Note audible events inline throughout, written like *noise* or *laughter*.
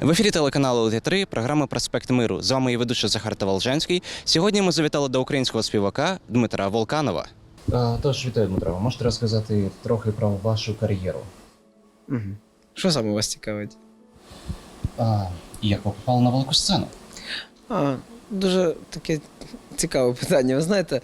В ефірі телеканалу ЛТ3, програма Проспект Миру. З вами її ведучий Захар Таволжанський. Сьогодні ми завітали до українського співака Дмитра Волканова. Тож, вітаю, Дмитро. Ви можете розказати трохи про вашу кар'єру? Угу. Що саме вас цікавить? А, як ви попали на велику сцену? А, дуже таке цікаве питання. Ви знаєте,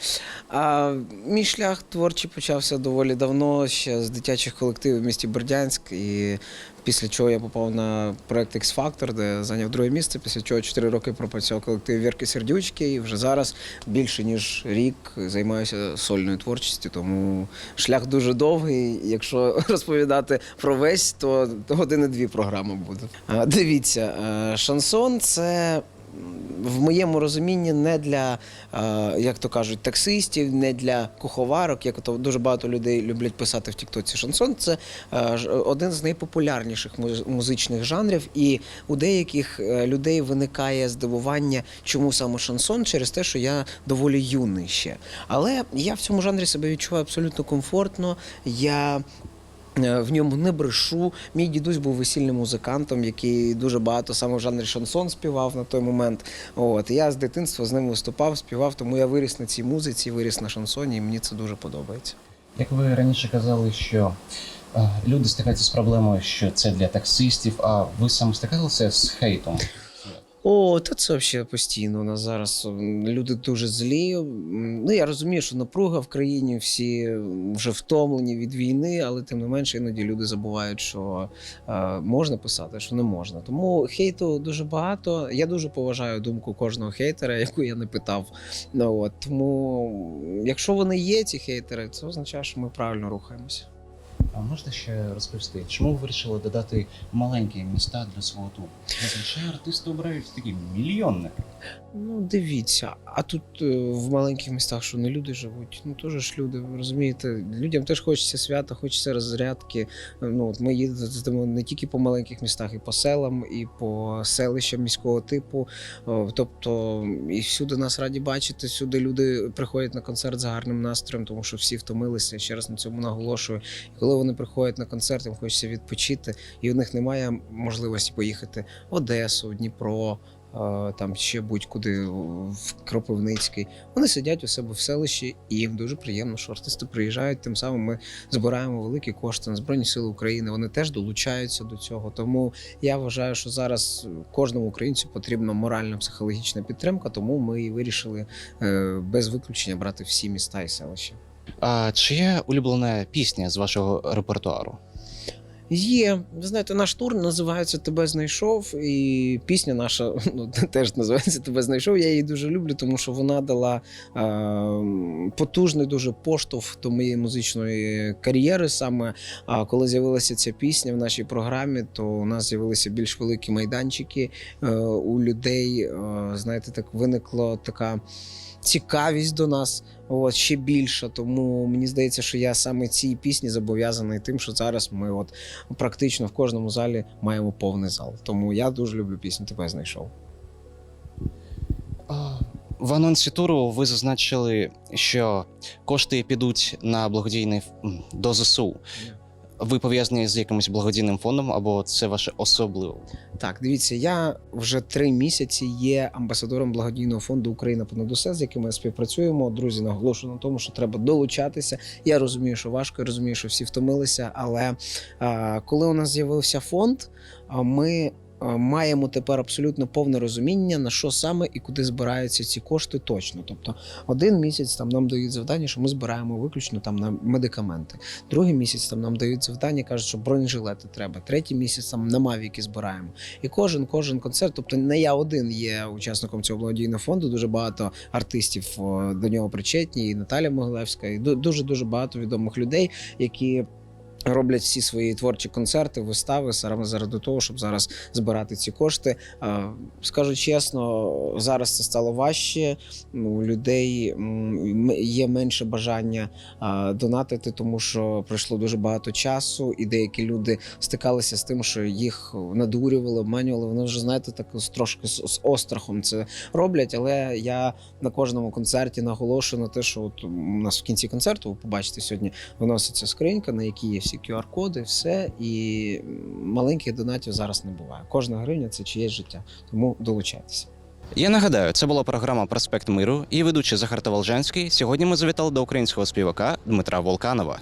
а, мій шлях творчий почався доволі давно, ще з дитячих колективів в місті Бердянськ. І після чого я попав на проект X Factor, де зайняв друге місце, після чого 4 роки пропрацював в колективі Вірки Сердючки, і вже зараз більше ніж рік займаюся сольною творчістю. Тому шлях дуже довгий. Якщо *laughs* розповідати про весь, то години дві програми буде. Дивіться, е, шансон це. В моєму розумінні не для, е, як то кажуть, таксистів, не для куховарок, як то дуже багато людей люблять писати в Тіктоці. Шансон це е, один з найпопулярніших музичних жанрів, і у деяких е, людей виникає здивування, чому саме шансон, через те, що я доволі юний ще. Але я в цьому жанрі себе відчуваю абсолютно комфортно. Я В ньому не брешу. Мій дідусь був весільним музикантом, який дуже багато саме в жанрі шансон співав на той момент. От я з дитинства з ним виступав, співав, тому я виріс на цій музиці, виріс на шансоні, і мені це дуже подобається. Як ви раніше казали, що люди стикаються з проблемою, що це для таксистів, а ви саме стикалися з хейтом? О, та це взагалі постійно. У нас зараз люди дуже злі. Ну я розумію, що напруга в країні, всі вже втомлені від війни, але тим не менше іноді люди забувають, що е, можна писати, що не можна. Тому хейту дуже багато. Я дуже поважаю думку кожного хейтера, *laughs* яку я не питав. Ну от тому, якщо вони є, ці хейтери, це означає, що ми правильно рухаємося. А можете ще розповісти, чому ви вирішили додати маленькі міста для свого туру? Зазвичай артисти обирають такі мільйонники. Ну, дивіться, а тут е, в маленьких містах, що не люди живуть, ну теж ж люди, розумієте, людям теж хочеться свята, хочеться розрядки. Ну, от ми їздимо не тільки по маленьких містах, і по селам, і по селищам міського типу. О, Тобто, і всюди нас раді бачити, всюди люди приходять на концерт з гарним настроєм, тому що всі втомилися. Ще раз на цьому наголошую. І коли вони приходять на концерт, їм хочеться відпочити, і у них немає можливості поїхати в Одесу, Дніпро е, там ще будь-куди в Кропивницький. Вони сидять у себе в селищі, і їм дуже приємно, що артисти приїжджають. Тим самим ми збираємо великі кошти на Збройні Сили України. Вони теж долучаються до цього. Тому я вважаю, що зараз кожному українцю потрібна моральна психологічна підтримка. Тому ми і вирішили е, без виключення брати всі міста і селища. А чи є улюблена пісня з вашого репертуару? Є, ви знаєте, наш тур називається Тебе знайшов, і пісня наша *laughs* ну, теж називається Тебе знайшов. Я її дуже люблю, тому що вона дала е, потужний дуже поштовх до моєї музичної кар'єри. Саме а коли з'явилася ця пісня в нашій програмі, то у нас з'явилися більш великі майданчики е, у людей. Е, знаєте, так виникла така. Цікавість до нас от, ще більша, тому мені здається, що я саме цій пісні зобов'язаний тим, що зараз ми от практично в кожному залі маємо повний зал. Тому я дуже люблю пісню Тебе знайшов. В анонсі туру ви зазначили, що кошти підуть на благодійний до ЗСУ. Ви пов'язані з якимось благодійним фондом, або це ваше особливе? Так, дивіться, я вже три місяці є амбасадором благодійного фонду Україна понад усе, з яким ми співпрацюємо. Друзі, наголошую на тому, що треба долучатися. Я розумію, що важко, розумію, що всі втомилися. Але а, коли у нас з'явився фонд, а, ми. А, Маємо тепер абсолютно повне розуміння, на що саме і куди збираються ці кошти точно. Тобто, один місяць там нам дають завдання, що ми збираємо виключно там на медикаменти. Другий місяць там нам дають завдання, кажуть, що бронежилети треба. Третій місяць там на мавіки збираємо. І кожен кожен концерт, тобто не я один є учасником цього благодійного фонду. Дуже багато артистів до нього причетні, і Наталя Могилевська, і дуже дуже багато відомих людей, які. Роблять всі свої творчі концерти, вистави саме заради того, щоб зараз збирати ці кошти. Скажу чесно, зараз це стало важче. У людей є менше бажання донатити, тому що пройшло дуже багато часу, і деякі люди стикалися з тим, що їх надурювали, обманювали. Вони вже знаєте, так трошки з острахом це роблять. Але я на кожному концерті наголошую на те, що от у нас в кінці концерту, ви побачите сьогодні, виноситься скринька, на якій є всі ці QR-коди, все. І маленьких донатів зараз не буває. Кожна гривня це чиєсь життя. Тому долучайтеся. Я нагадаю, це була програма Проспект Миру і ведучий Захар Таволжанський. Сьогодні ми завітали до українського співака Дмитра Волканова.